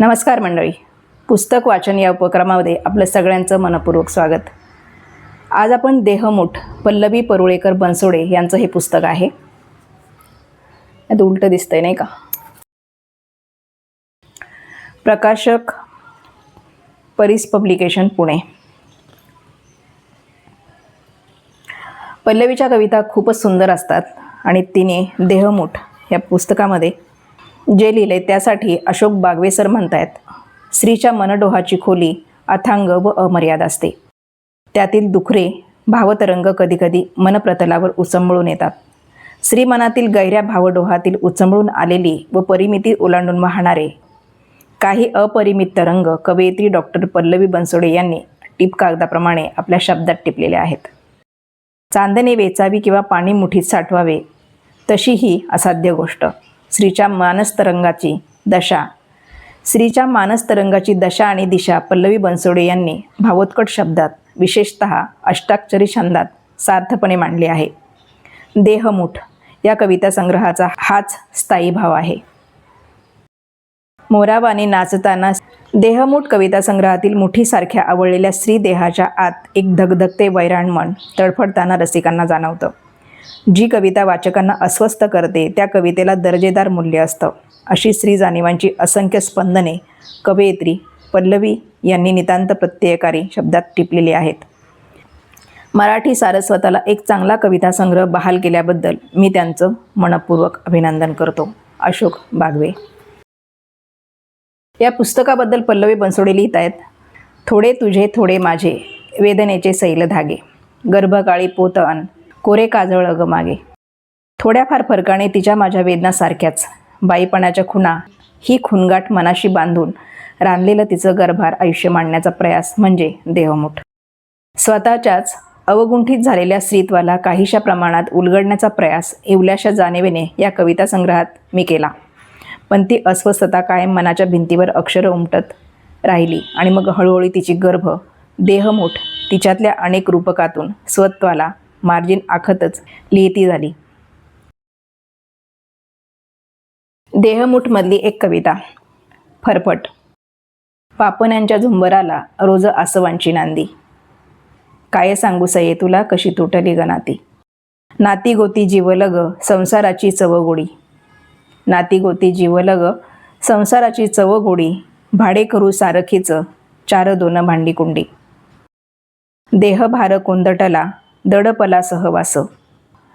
नमस्कार मंडळी. पुस्तक वाचन या उपक्रमामध्ये आपलं सगळ्यांचं मनपूर्वक स्वागत. आज आपण देहमूठ पल्लवी परुळेकर बनसोडे यांचं हे पुस्तक आहे. आता उलटं दिसतंय नाही का? प्रकाशक परीस पब्लिकेशन पुणे. पल्लवीच्या कविता खूपच सुंदर असतात आणि तिने देहमूठ या पुस्तकामध्ये जे लिहिले त्यासाठी अशोक बागवे सर म्हणतायत स्त्रीच्या मनडोहाची खोली अथांग व अमर्याद असते. त्यातील दुखरे भावतरंग कधीकधी मनप्रतलावर उचंबळून येतात. स्त्री मनातील गैऱ्या भावडोहातील उचंबळून आलेली व परिमिती ओलांडून वाहणारे काही अपरिमित तरंग कवयित्री डॉक्टर पल्लवी बनसोडे यांनी टिप कागदाप्रमाणे आपल्या शब्दात टिपलेले आहेत. चांदणे वेचावी किंवा पाणी मुठीत साठवावे तशी ही असाध्य गोष्ट. स्त्रीच्या मानसतरंगाची दशा. स्त्रीच्या मानसतरंगाची दशा आणि दिशा पल्लवी बनसोडे यांनी भावोत्कट शब्दात विशेषत अष्टाक्षरी छंदात सार्थपणे मांडली आहे. देहमूठ या कविता संग्रहाचा हाच स्थायी भाव आहे. मोरावाने नाचताना देहमूठ कविता संग्रहातील मुठीसारख्या आवडलेल्या स्त्री देहाच्या आत एक धगधगते वैराण मन तडफडताना रसिकांना जाणवतं. जी कविता वाचकांना अस्वस्थ करते त्या कवितेला दर्जेदार मूल्य असतं. अशी स्त्री जाणीवांची असंख्य स्पंदने कवयित्री पल्लवी यांनी नितांत प्रत्ययकारी शब्दात टिपलेली आहेत. मराठी सारस्वताला एक चांगला कविता संग्रह बहाल केल्याबद्दल मी त्यांचं मनपूर्वक अभिनंदन करतो. अशोक बागवे. या पुस्तकाबद्दल पल्लवी बनसोडे लिहित आहेत थोडे तुझे थोडे माझे वेदनेचे सैल धागे गर्भकाळी पोत अन कोरे काजळ अगं मागे. थोड्याफार फरकाने तिच्या माझ्या वेदनासारख्याच बाईपणाच्या खुणा ही खुणगाठ मनाशी बांधून रांधलेलं तिचं गर्भार आयुष्य मांडण्याचा प्रयास म्हणजे देहमूठ. स्वतःच्याच अवगुंठित झालेल्या स्त्रीत्वाला काहीशा प्रमाणात उलगडण्याचा प्रयास एवल्याशा जाणीवेने या कविता संग्रहात मी केला. पण ती अस्वस्थता कायम मनाच्या भिंतीवर अक्षरं उमटत राहिली आणि मग हळूहळू तिची गर्भ देहमूठ तिच्यातल्या अनेक रूपकातून स्वत्वाला मार्जिन आखतच. लिहिती झाली. देहमुठमधली एक कविता. फरफट. पापण्यांच्या झुंबराला रोज आसवांची नांदी. काय सांगू सये तुला कशी तुटली गनाती. नाती गोती जीवलग संसाराची चवगोडी. नाती गोती जीवलग संसाराची चवगोडी. भाडे करू सारखीचं चार दोन भांडी कुंडी. देहभार कोंदटला दडपला सहवास.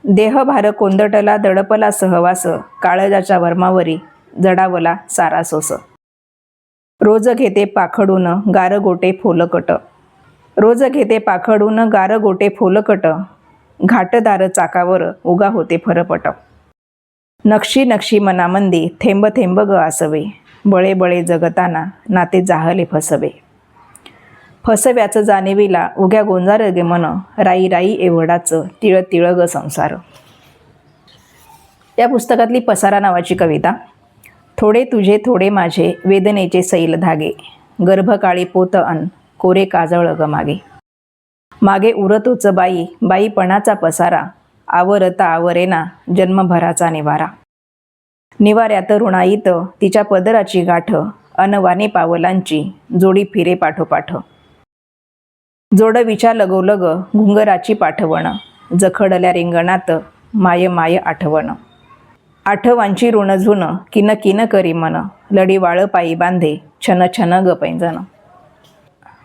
देहभार कोंदटला दडपला सहवास. काळजाच्या वर्मावरी जडावला सारा सोस. रोज घेते पाखडून गारगोटे फोलकट. रोज घेते पाखडून गारगोटे फोलकट. घाटदार चाकावर उगा होते फरपट नक्षी नक्षी मनामंदी थेंब थेंब ग आसवे. बळे बळे जगताना नाते जाहले फसवे. फसव्याचं जाणीवीला उग्या गोंजार गे मन राई राई एवढाचं तिळ तिळ ग संसार. या पुस्तकातली पसारा नावाची कविता थोडे तुझे थोडे माझे वेदनेचे सैल धागे गर्भकाळी पोत अन कोरे काजळ ग मागे. मागे उरतोच बाई बाईपणाचा पसारा आवरता आवरेना जन्मभराचा निवारा. निवाऱ्यात ऋणाईत तिच्या पदराची गाठ अनवाने पावलांची जोडी फिरे पाठोपाठ. जोडविच्या लगोलग घुंगराची पाठवण जखडल्या रिंगणात माय माय आठवण. आठवांची ऋणझुन किन किन करी मन लढीवाळ पायी बांधे छन छन ग पैंजन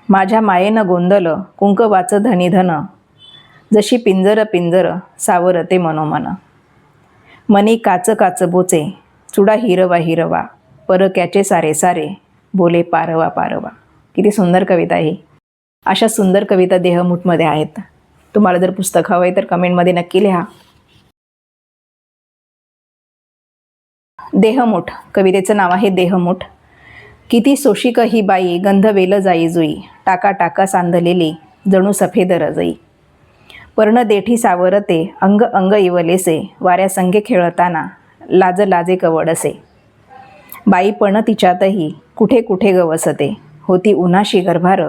माझ्या मायेनं गोंदल कुंकवाचं धनिधन जशी पिंजर पिंजर सावरते मनोमन. मनी काच काच बोचे चुडा हिरवा हिरवा परक्याचे सारे सारे बोले पारवा पारवा. किती सुंदर कविता ही. अशा सुंदर कविता देहमूठमध्ये आहेत. तुम्हाला जर पुस्तक हवं आहे तर कमेंटमध्ये नक्की लिहा. देहमूठ कवितेचं नाव आहे देहमूठ किती सोशिक ही बाई गंध वेल जाई जुई. टाका टाका सांधलेली जणू सफेद रजई पर्ण देठी सावरते अंग अंग इवलेसे. वाऱ्यासंगे खेळताना लाज लाजे कवडसे. बाईपण तिच्यातही कुठे कुठे गवसते. होती उन्हाशी गर्भार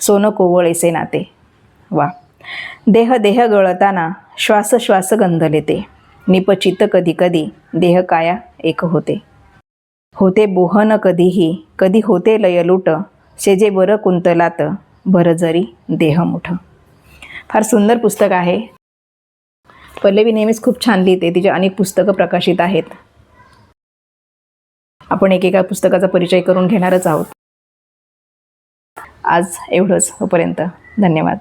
सोनं कोवळेसे नाते वा देह देह गळताना श्वास श्वास गंध लेते निपचित कधी कधी देह काया एक होते होते बोहन कधीही कधी होते लयलूट शेजे बरं कुंतलात बरं जरी देह मुठ फार सुंदर पुस्तक आहे. पल्लवी नेहमीच खूप छान लिहिते तिचे अनेक पुस्तकं प्रकाशित आहेत. आपण एकेका पुस्तकाचा परिचय करून घेणारच आहोत. आज एवढंच. होपर्यंत धन्यवाद.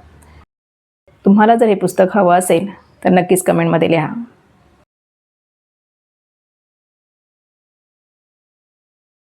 तुम्हाला जर हे पुस्तक हवं असेल तर नक्कीच कमेंटमध्ये लिहा.